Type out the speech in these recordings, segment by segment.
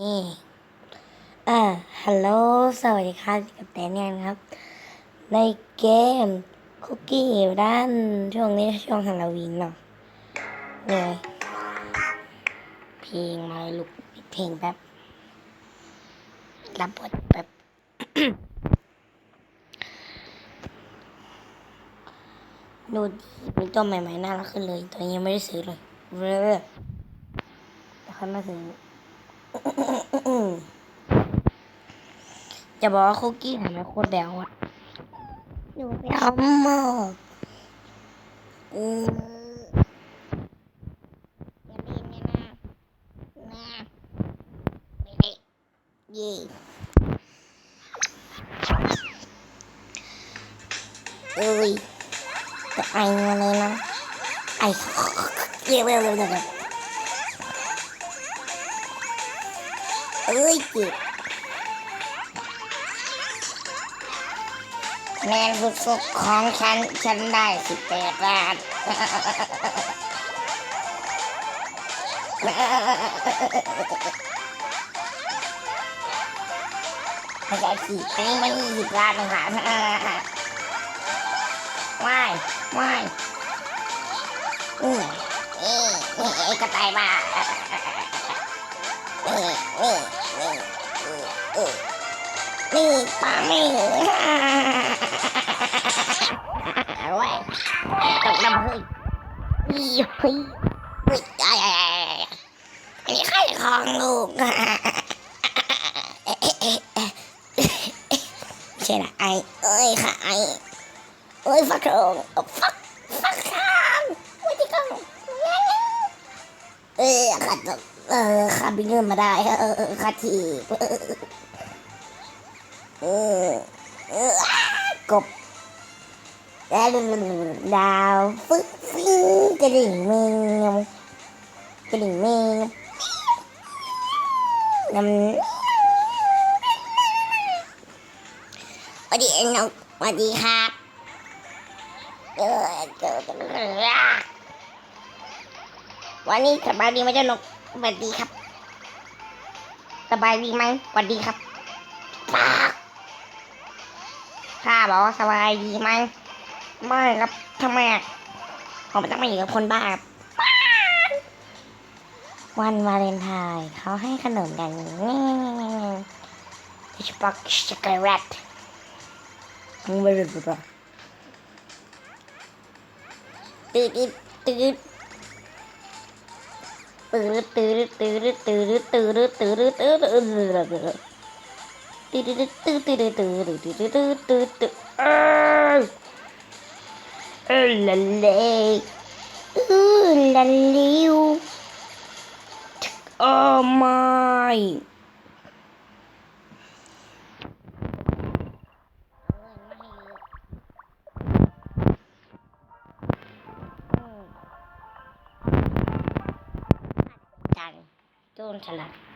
นี่อ่าฮัลโหล สวัสดีครับกับแตนเนี่ยนครับ ในเกมคุกกี้ด้านช่วงนี้ช่วงฮาโลวีนเนาะเนี่ยเพลงมาลยลูกเพลงแป๊บ รับบทแป๊บ ดูดีมีตัวใหม่ๆน่ารักขึ้นเลย ตัวนี้ยังไม่ได้ซื้อเลยเรื่อยๆแต่ค่อยมาซื้อ จะบอกว่าคุกกี้ทำให้โคตรแบวอะหนูไปเอาหมอกอืมอย่าเล่นนะนะนะไม่ได้เย่เอ้ยจะไอมาเลยนะไอเร็วเร็วเร็วเร็ว อ้ยจ็แมนฟุตฟุกของฉัน ฉันได้สิบแปดบาทมันจะสี่ปีมันยี่สิบล้านหาไม่ไม่อืมเอ๊ะเอ๊ะกระต่ายบ้าเอ๊ะเอ๊ะ นี่ปาไม่เว้ยตกน้ำเฮ้ยยี่เฮ้ยเฮ้ยไอ้ไอ้ไอ้อันนี้ใครของลูกใช่ละไอ้เอ้ยค่ะไอ้เอ้ยฟักทองฟักฟักทองไม่ที่กองเออขัดเออขับบินเงินมาได้เออขัดที เออเออกบแล้วดาวฟึ๊กฟิ้งกระดิ่งแมวกระดิ่งแมวน้ำสวัสดีนกสวัสดีครับวันนี้สบายดีไหมเจ้านกสวัสดีครับสบายดีไหมสวัสดีครับ บอกว่าสบายดีไหมไม่ครับทำไมอะผมไม่ต้องมาอยู่กับคนบ้าครับวันวาเลนไทน์เขาให้ขนมกันนี่เฉพาะช็อกโกแลตมึงไปดูดูตื่นตื่นตื่นตื่นตื่นตื่นตื่นตื่นตื่นตื่นตื่นตื่น Oh my. Don't allow.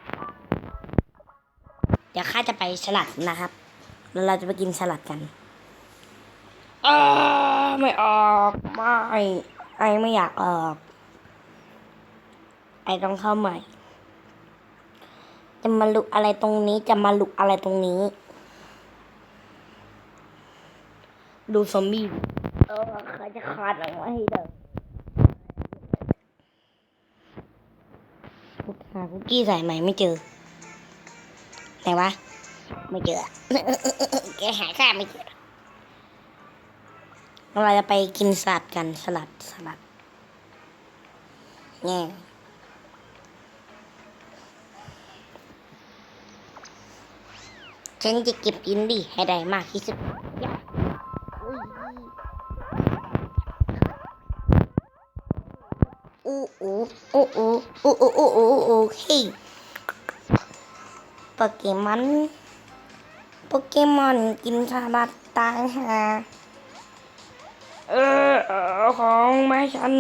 ดเดี๋ยวข้าจะไปสลัดนะครับ แล้วเราจะไปกินสลัดกันเออไม่ออกไม่ไอไม่อยากออก ไอต้องเข้าใหม่ จะมาลุกอะไรตรงนี้ จะมาลุกอะไรตรงนี้ ดูซอมบี้ดิเออเขาจะขาดออกมาให้เด้อหาคุกกี้ใส่ใหม่ไม่เจอ ไหนวะ ไม่เจอแกหาข้าไม่เจอเราจะไปกินสลัดกันสลัดสลัดเนี่ยฉันจะเก็บกินดิให้ได้มากที่สุดอู้อู้อู้อู้อู้อู้อู้อู้อู้เฮ้ โปเกมอนโปเกมอนกินสลัดตายฮะเออเอาของมาให้ฉัน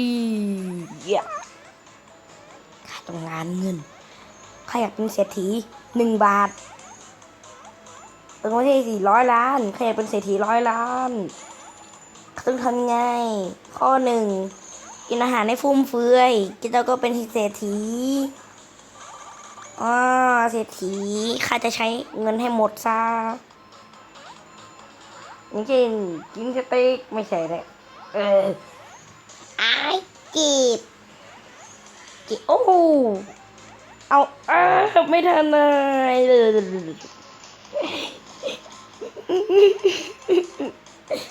ดีๆอย่าข้าต้องงานเงินข้าอยากเป็นเศรษฐีหนึ่งบาทเป็นไม่ใช่สี่ร้อยล้านใครอยากเป็นเศรษฐีร้อยล้านต้องทำไง ข้อหนึ่งกินอาหารให้ฟุ่มเฟือยกินแล้วก็เป็นเศรษฐี อ๋อเศรษฐีข้าจะใช้เงินให้หมดซะอย่างเช่นกินสเต็กไม่ใช่เลยเออไอ้จีบจีบโอ้โหเอาเออไม่ทันเลย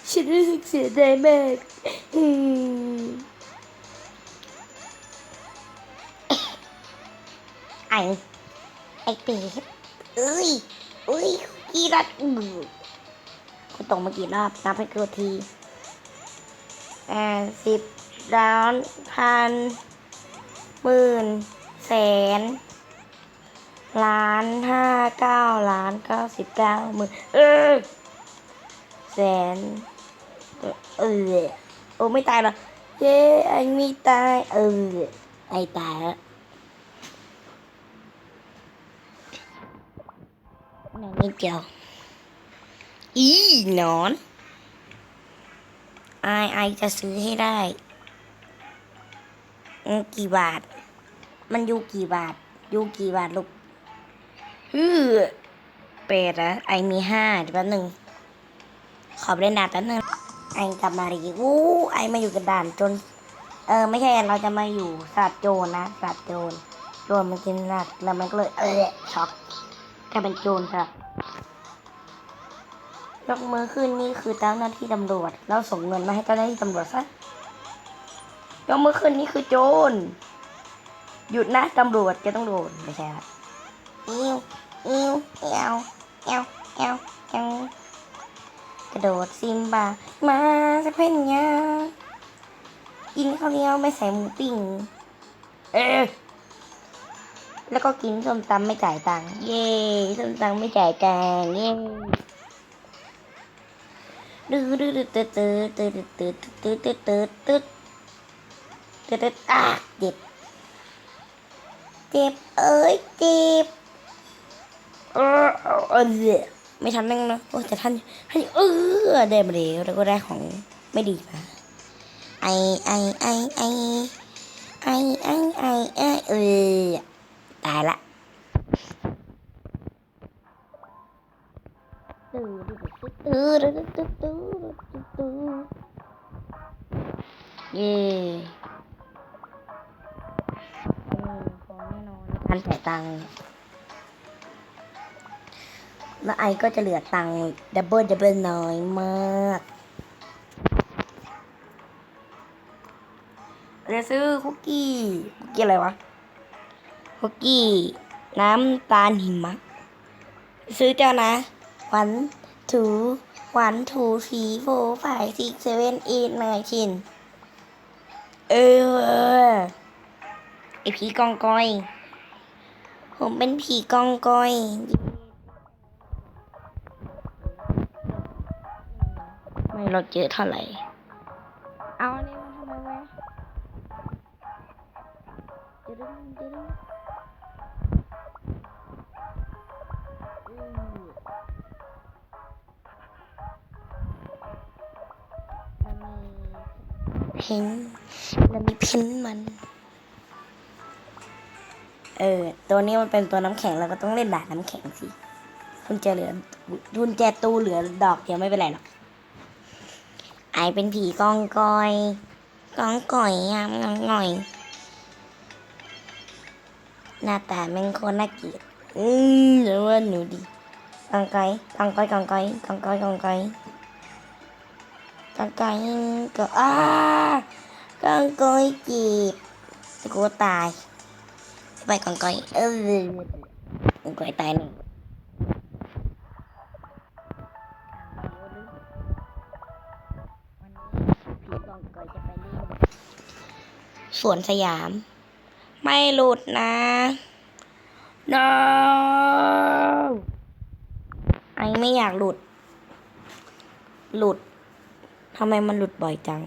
ฉันรู้สึกเสียใจมากไอไอเป็ดเอ้ยเอ้ยกี่รอบอือคุณตกมากี่รอบนับให้กูทีแปดสิบล้านพันหมื่นแสนล้านห้าเก้าล้านเก้าสิบเก้าหมื่นเออแสนเออโอ้ไม่ตายหรอเย้ไอไม่ตายเออไอตายแล้ว นิดเดียว อีนอนไอไอจะซื้อให้ได้กี่บาท มันอยู่กี่บาท อยู่กี่บาทลูกฮือเป็ดอะไอมีห้าเดี๋ยวแป๊บหนึ่งขอเล่นดาบแป๊บหนึ่งไอกลับมาดีวู้ไอมาอยู่กับด่านจน เออ ไม่ใช่เราจะมาอยู่สัตว์โจรนะสัตว์โจรโจรมันกินสัตว์แล้วมันก็เลยเออช็อกกลายเป็นโจรค่ะ ยกมือขึ้นนี่คือเจ้าหน้าที่ตำรวจ แล้วส่งเงินมาให้เจ้าหน้าที่ตำรวจซะยกมือขึ้นนี่คือโจรหยุดนะตำรวจจะต้องโดนไม่ใช่ครับอิวอิวเอวเอวเอวเอวกระโดดซิมบามาจะเป็นยากินข้าวเหนียวไม่ใส่หมูปิ้งเอ๊ะแล้วก็กินส้มตำไม่จ่ายตังค์เย้ส้มตำไม่จ่ายตังค์เย้ ดื้อดื้อดื้อตื้อตื้อตื้อตื้อตื้อตื้อตื้อตื้อตื้อตื้ออะเจ็บเจ็บเอ้ยเจ็บเออเออเออไม่ทันนั่งนะโอ้แต่ท่านท่านเออได้มาแล้วแล้วก็ได้ของไม่ดีมาไอไอไอไอไอไอไอไอเออตายละตื้อตื้อตื้อตื้อตื้อตื้อตื้อ เย่เออของแน่นอนทันแต่ตังค์แล้วไอก็จะเหลือตังค์ดับเบิลดับเบิลน้อยมากเราซื้อคุกกี้คุกกี้อะไรวะ คุกกี้ น้ำตาลหิมะ ซื้อเจ้านะ วันทูวันทูสีโฟไฟซิกเซเว่นอีทนายชินเออไอผีกองกอย ผมเป็นผีกองกอยไม่เราเจอะเท่าไหร่ เอาอันนี้มาทำไมวะจะดึงจะดึง เพนแล้วมีเพนมัน เออ ตัวนี้มันเป็นตัวน้ำแข็งเราก็ต้องเล่นด่านน้ำแข็งสิคุณแจเหลือคุณแจตูเหลือดอกเดียวไม่เป็นไรหรอก ไอเป็นผีกองกอยกองก่อยยามงองง่อย หน้าตาแม่งโคตรน่าเกลียดอืมหรือว่าหนูดีกองกอยกองกอยกองกอยกองกอยกองกอย ก้อ刚刚一个啊，刚刚一个สกูตายไปก้อนก่อยเออกูตายหนึ่สวนสยาม ไม่หลุดนะ no ไอไม่อยากหลุด หลุด ทำไมมันหลุดบ่อยจัง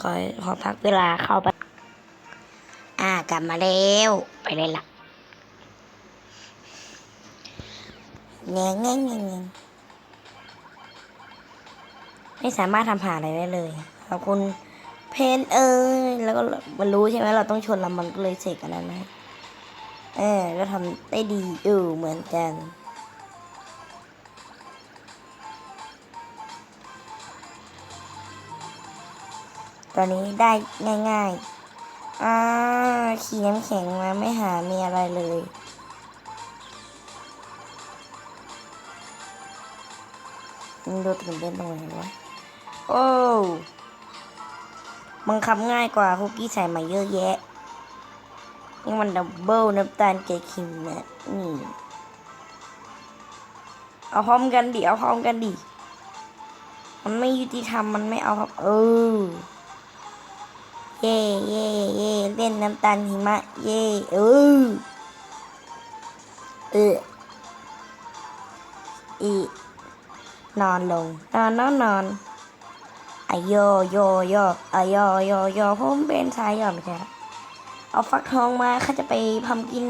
ขอขอพักเวลาเข้าไป อ่ากลับมาแล้วไปเลยล่ะเงี้ยเงี้ยเงี้ยเงไม่สามารถทำผ่านอะไรได้เลยขอบคุณเพนเอ้ยแล้วก็มันรู้ใช่ไหมเราต้องชนแล้วมันก็เลยเสกอันนั้นนะเออก็ทำได้ดีอยู่เหมือนกัน ตอนนี้ได้ง่ายๆ อ่า ขี่น้ำแข็งมาไม่หามีอะไรเลย มันดูตื่นเต้นตรงไหนวะ โอ้บังคับง่ายกว่าคุกกี้ใส่มาเยอะแยะ นี่มันดับเบิลน้ำตาลเกยคิมนะนี่ เอาพร้อมกันดิ เอาพร้อมกันดิ มันไม่ยุติธรรม มันไม่เอาครับ เออ เย่เย่เย่เล่นน้ำตาลหิมะ เย่เออเอออีนอนลง นอนนอนนอนอโยโยโยอโยโยโยผมเป็นสายหย่อมใช่ไหมเอาฟักทองมาเขาจะไปพัมกิน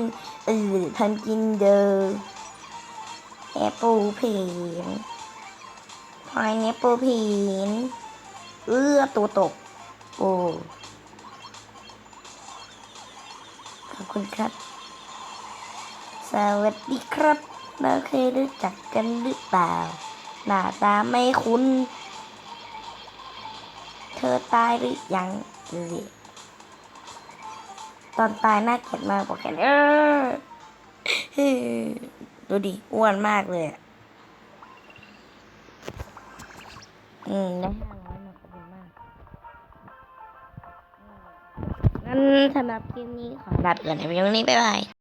เออพัมกินเดอแอปเปิลพีนพายเนปเปิลพีนเอื้อตัวตก โอ้ ข อบคุณครับ สวัสดีครับ เราเคยรู้จักกันหรือเปล่า หน้าตาไม่คุ้น เธอตายหรือยังเอ่ยตอนตายน่าเกลียดมากบอกแค่นี้เออดูดิ อ้วนมากเลย อืมได้ งั้นสำหรับคลิปนี้ขอลาไปก่อนในวันนี้บ๊ายบาย